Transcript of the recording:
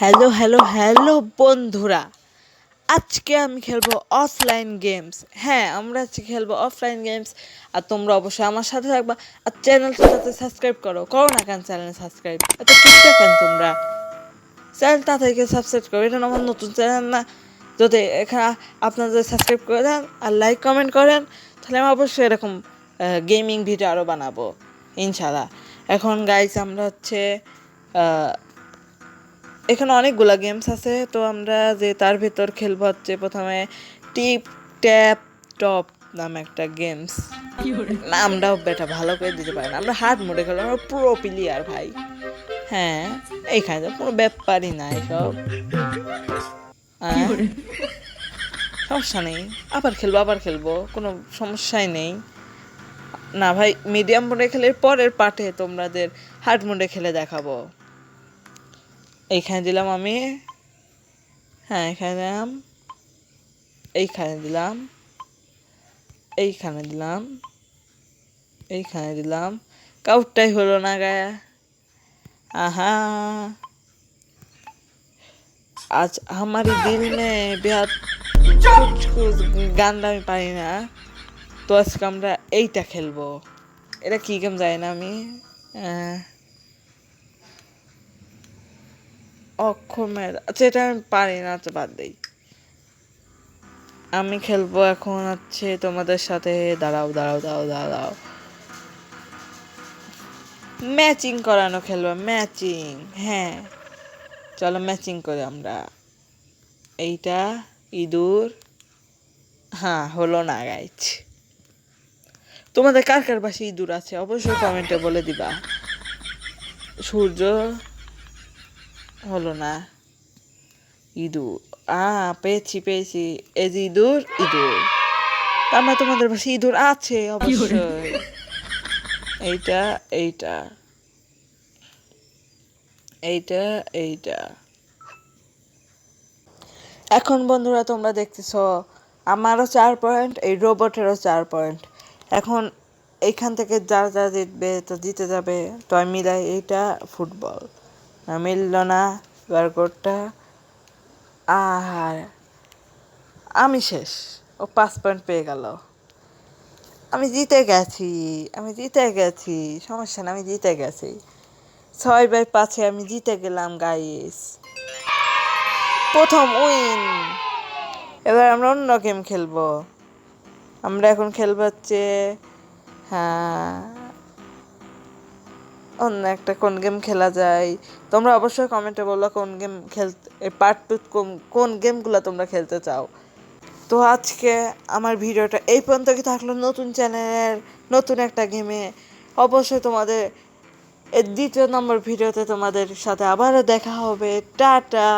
Hello hello hello বন্ধুরা। আজকে আমি খেলব অফলাইন গেমস হ্যাঁ আমরা আজকে খেলব অফলাইন গেমস আর তোমরা অবশ্যই আমার সাথে থাকবা। আর চ্যানেলটা সাথে সাবস্ক্রাইব করো। করো না কেন চ্যানেল সাবস্ক্রাইব এত চুপটা কেন তোমরা? চ্যানেল তাড়াতাড়ি সাবস্ক্রাইব করো। এটা আমার নতুন চ্যানেল না। যদি এখানে আপনাদের সাবস্ক্রাইব করে দেন আর লাইক কমেন্ট করেন, তাহলে আমি অবশ্যই এরকম গেমিং ভিডিও আরও বানাবো। ইনশাল্লাহ এখন গাইস আমরা হচ্ছে এখানে অনেকগুলা গেমস আছে তো আমরা যে তার ভিতর খেলব হচ্ছে প্রথমে টিপ ট্যাপ টপ নামে একটা গেমস নামটাও বেটা ভালো করে দিতে পারে না। আমরা হার্ড মোডে খেলব আমরা পুরো প্লেয়ার ভাই। হ্যাঁ এইখানে তো কোনো ব্যাপারই না এসব হ্যাঁ? সমস্যা নেই আবার খেলব আবার খেলব কোনো সমস্যাই নেই। না ভাই মিডিয়াম মোডে খেলে পরের পার্টে তোমাদের হার্ড মোডে খেলে দেখাবো। এইখানে দিলাম আমি হ্যাঁ এখানে দিলাম, এইখানে দিলাম এইখানে দিলাম এইখানে দিলাম। কাউটাই হলো না গায়ে। আহা। আজ আমার দিল মে কুছ গানটা আমি পারি না। তো আজকে আমরা এইটা খেলব। এটা কি গেম যায় না আমি আহ, অক্ষমের এটা আমি পারি না, তো বাদ দেই। আমি খেলব এখন হচ্ছে তোমাদের সাথে, দাঁড়াও দাঁড়াও দাঁড়াও দাঁড়াও। ম্যাচিং করানো খেলব ম্যাচিং হ্যাঁ। চলো ম্যাচিং করি আমরা। এইটা, ইঁদুর। হ্যাঁ হলো না গাইছ তোমাদের কার কার পাশে ইঁদুর আছে? অবশ্যই কমেন্টে বলে দিবা। সূর্য হলো না। ইঁদুর। আ পেয়েছি পেয়েছি। এই যে ইঁদুর ইঁদুর। তার মানে তোমাদের পাশে ইঁদুর আছে অবশ্যই। এইটা এইটা। এইটা এইটা। এখন বন্ধুরা তোমরা দেখতেছো আমারও চার পয়েন্ট এই রোবটেরও চার পয়েন্ট। এখন এইখান থেকে যারা যারা জিতবে তো জিতে যাবে। তো আমি মিলাই এইটা ফুটবল। মিলল না। এবার গোটটা আর আমি শেষ। ও পাঁচ পয়েন্ট পেয়ে গেল। আমি জিতে গেছি, আমি জিতে গেছি। সমস্যা না, আমি জিতে গেছি। ছয় বাই পাঁচে আমি জিতে গেলাম গাইস প্রথম উইন এবার আমরা অন্য গেম খেলব। আমরা এখন খেলব হচ্ছে হ্যাঁ অন্য একটা কোন গেম খেলা যায়। তোমরা অবশ্যই কমেন্টে বলো কোন গেম খেল পার্ট টু কোন গেমগুলো তোমরা খেলতে চাও। তো আজকে আমার ভিডিওটা এই পর্যন্ত কি থাকল নতুন চ্যানেলের নতুন একটা গেমে অবশ্যই তোমাদের দ্বিতীয় নম্বর ভিডিওতে তোমাদের সাথে আবারও দেখা হবে। টাটা!